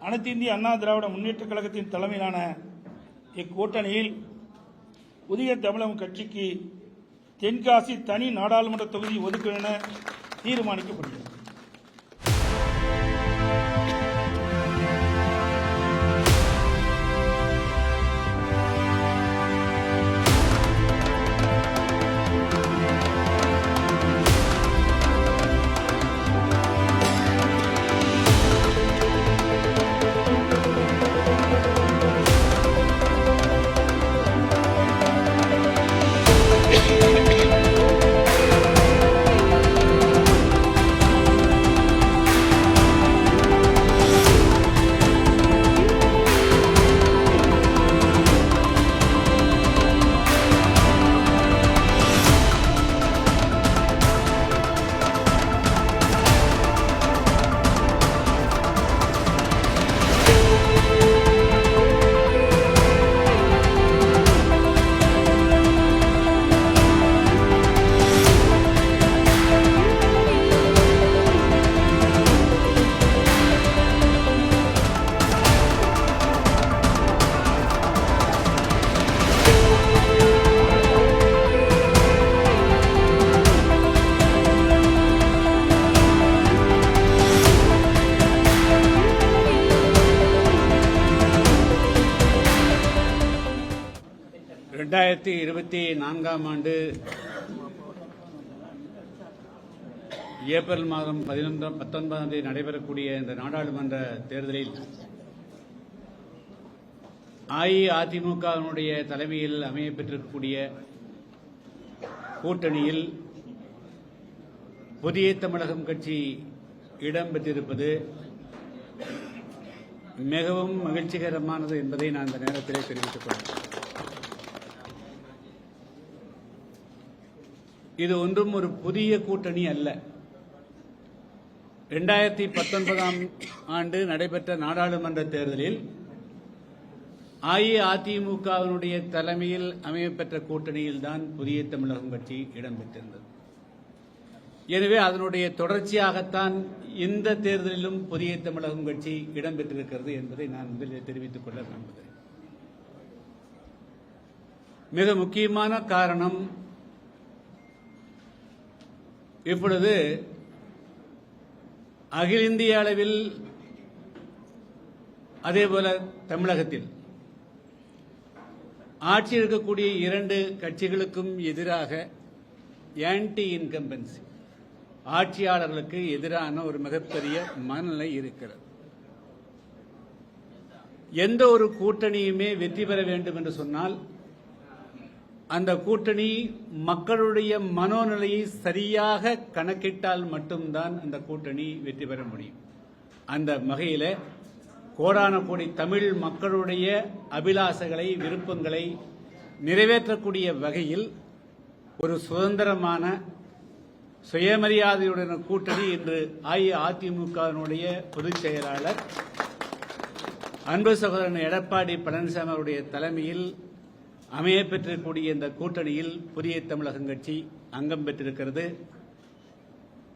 அனைத்து இந்திய அண்ணா திராவிட முன்னேற்றக் கழகத்தின் தலைமையிலான இக்கூட்டணியில் புதிய தமிழகம் கட்சிக்கு தென்காசி தனி நாடாளுமன்ற தொகுதி ஒதுக்கீடு என தீர்மானிக்கப்பட்டது ரெண்டாயிரத்தி இருபத்தி நான்காம் ஆண்டு ஏப்ரல் மாதம் பதினொன்றாம் பத்தொன்பதாம் தேதி நடைபெறக்கூடிய இந்த நாடாளுமன்ற தேர்தலில் அஇஅதிமுகவினுடைய தலைமையில் அமையப்பெற்றிருக்கக்கூடிய கூட்டணியில் புதிய தமிழகம் கட்சி இடம்பெற்றிருப்பது மிகவும் மகிழ்ச்சிகரமானது என்பதை நான் இந்த நேரத்திலே தெரிவித்துக் கொள்கிறேன். இது ஒன்றும் ஒரு புதிய கூட்டணி அல்ல. இரண்டாயிரத்தி பத்தொன்பதாம் ஆண்டு நடைபெற்ற நாடாளுமன்ற தேர்தலில் அஇஅதிமுகவினுடைய தலைமையில் அமையப்பெற்ற கூட்டணியில் தான் புதிய தமிழகம் கட்சி இடம்பெற்றிருந்தது எனவே அதனுடைய தொடர்ச்சியாகத்தான் இந்த தேர்தலிலும் புதிய தமிழகம் கட்சி இடம்பெற்றிருக்கிறது என்பதை நான் முதலில் தெரிவித்துக் கொள்ள விரும்புகிறேன். மிக முக்கியமான காரணம் இப்பொழுது அகில இந்திய அளவில் அதேபோல தமிழகத்தில் ஆட்சி இருக்கக்கூடிய இரண்டு கட்சிகளுக்கும் எதிராக ஆன்டி இன்கம்பன்சி ஆட்சியாளர்களுக்கு எதிரான ஒரு மிகப்பெரிய மனநிலை இருக்கிறது. எந்த ஒரு கூட்டணியுமே வெற்றி பெற வேண்டும் என்று சொன்னால் அந்த கூட்டணி மக்களுடைய மனோநிலையை சரியாக கணக்கிட்டால் மட்டும்தான் அந்த கூட்டணி வெற்றி பெற முடியும். அந்த வகையில் கோடான கோடி தமிழ் மக்களுடைய அபிலாசைகளை விருப்பங்களை நிறைவேற்றக்கூடிய வகையில் ஒரு சுதந்திரமான சுயமரியாதையுடன் கூட்டணி இன்று அஇஅதிமுகவினுடைய பொதுச் செயலாளர் அன்பு சகோதரன் எடப்பாடி பழனிசாமி அவருடைய தலைமையில் அமைய பெற்றிருக்கக்கூடிய இந்த கூட்டணியில் புதிய தமிழகம் கட்சி அங்கம் பெற்றிருக்கிறது.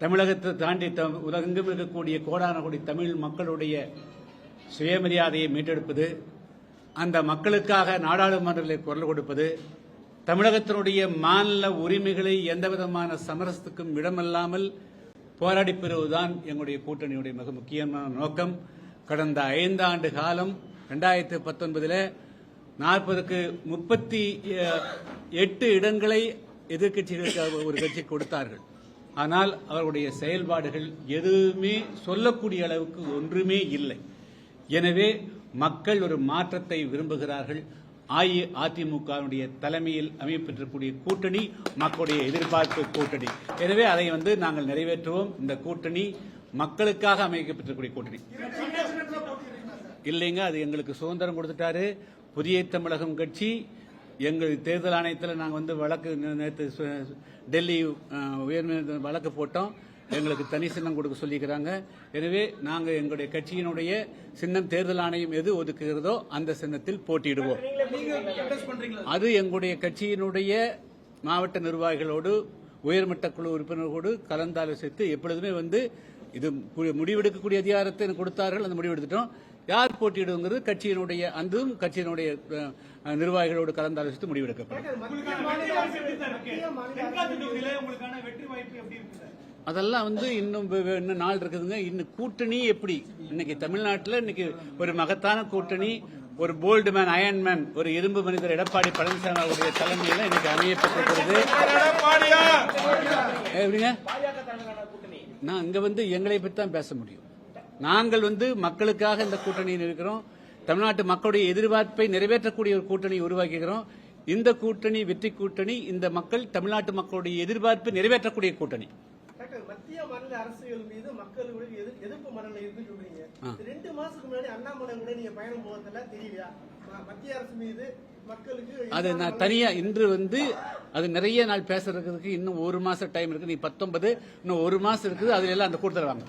தமிழகத்தை தாண்டி உலகெங்கும் இருக்கக்கூடிய கோடான கோடி தமிழ் மக்களுடைய சுயமரியாதையை மீட்டெடுப்பது அந்த மக்களுக்காக நாடாளுமன்றத்தில் குரல் கொடுப்பது தமிழகத்தினுடைய மாநில உரிமைகளை எந்தவிதமான சமரசத்துக்கும் இடமில்லாமல் போராடி பெறுவதுதான் எங்களுடைய கூட்டணியுடைய மிக முக்கியமான நோக்கம். கடந்த ஐந்து ஆண்டு காலம் ரெண்டாயிரத்தி பத்தொன்பதில் நாற்பதுக்கு முப்பத்தி எட்டு இடங்களை எதிர்க்கட்சிகளுக்கு ஒரு கட்சி கொடுத்தார்கள். ஆனால் அவருடைய செயல்பாடுகள் எதுவுமே சொல்லக்கூடிய அளவுக்கு ஒன்றுமே இல்லை. எனவே மக்கள் ஒரு மாற்றத்தை விரும்புகிறார்கள். அஇஅதிமுகவினுடைய தலைமையில் அமையப்பெற்றக்கூடிய கூட்டணி மக்களுடைய எதிர்பார்ப்பு கூட்டணி. எனவே அதை வந்து நாங்கள் நிறைவேற்றுவோம். இந்த கூட்டணி மக்களுக்காக அமைக்கப்பட்டிருக்கக்கூடிய கூட்டணி. இல்லைங்க அது எங்களுக்கு சுதந்திரம் கொடுத்துட்டாரு. புதிய தமிழகம் கட்சி எங்கள் தேர்தல் ஆணையத்தில் நாங்கள் வந்து வழக்கு நேற்று டெல்லி உயர்நீதிமன்ற வழக்கு போட்டோம். எங்களுக்கு தனி சின்னம் கொடுக்க சொல்லிக்கிறாங்க. எனவே நாங்கள் எங்களுடைய கட்சியினுடைய சின்னம் தேர்தல் ஆணையம் எது ஒதுக்குகிறதோ அந்த சின்னத்தில் போட்டியிடுவோம். அது எங்களுடைய கட்சியினுடைய மாவட்ட நிர்வாகிகளோடு உயர்மட்ட குழு உறுப்பினர்களோடு கலந்தாலோசித்து எப்பொழுதுமே வந்து இது முடிவெடுக்கக்கூடிய அதிகாரத்தை எனக்கு கொடுத்தார்கள் அந்த முடிவெடுத்துட்டோம். யார் போட்டியிடுங்கிறது கட்சியினுடைய அதுவும் கட்சியினுடைய நிர்வாகிகளோடு கலந்து ஆலோசித்து முடிவெடுக்கப்படும். அதெல்லாம் வந்து இன்னும் இன்னும் நாள் இருக்குதுங்க. இன்னும் கூட்டணி எப்படி? இன்னைக்கு தமிழ்நாட்டில் இன்னைக்கு ஒரு மகத்தான கூட்டணி ஒரு போல்டு மேன் அயன் மேன் ஒரு இரும்பு மனிதர் எடப்பாடி பழனிசாமி அவருடைய தலைமையில் இன்னைக்கு அமையப்பட்டிருக்கிறது. எப்படிங்க? நான் இங்க வந்து எங்களை பற்றி தான் பேச முடியும். நாங்கள் வந்து மக்களுக்காக இந்த கூட்டணியில் இருக்கிறோம். தமிழ்நாட்டு மக்களுடைய எதிர்பார்ப்பை நிறைவேற்றக்கூடிய ஒரு கூட்டணி உருவாக்குகிறோம். இந்த கூட்டணி வெற்றி கூட்டணி இந்த மக்கள் தமிழ்நாட்டு மக்களுடைய எதிர்பார்ப்பை நிறைவேற்றக்கூடிய கூட்டணி. மத்திய மாநில அரசுகள் மீது மக்களுடைய எதிர்- எதிர்ப்பு மனநிலை இருக்குன்னு சொல்றீங்க. ரெண்டு மாசத்துக்கு முன்னாடி அண்ணாமலை கூட நீங்க பயணம் போகிறதுல தெரியலையா? மத்திய அரசு மீது அது நான் தனியா இன்று வந்து அது நிறைய நாள் பேசுறதுக்கு இன்னும் ஒரு மாசம் டைம் இருக்கு நீ பத்தொன்பது இன்னும் ஒரு மாசம் இருக்குது. அதுல எல்லாம் அந்த கூட்டத்தில் வாங்க.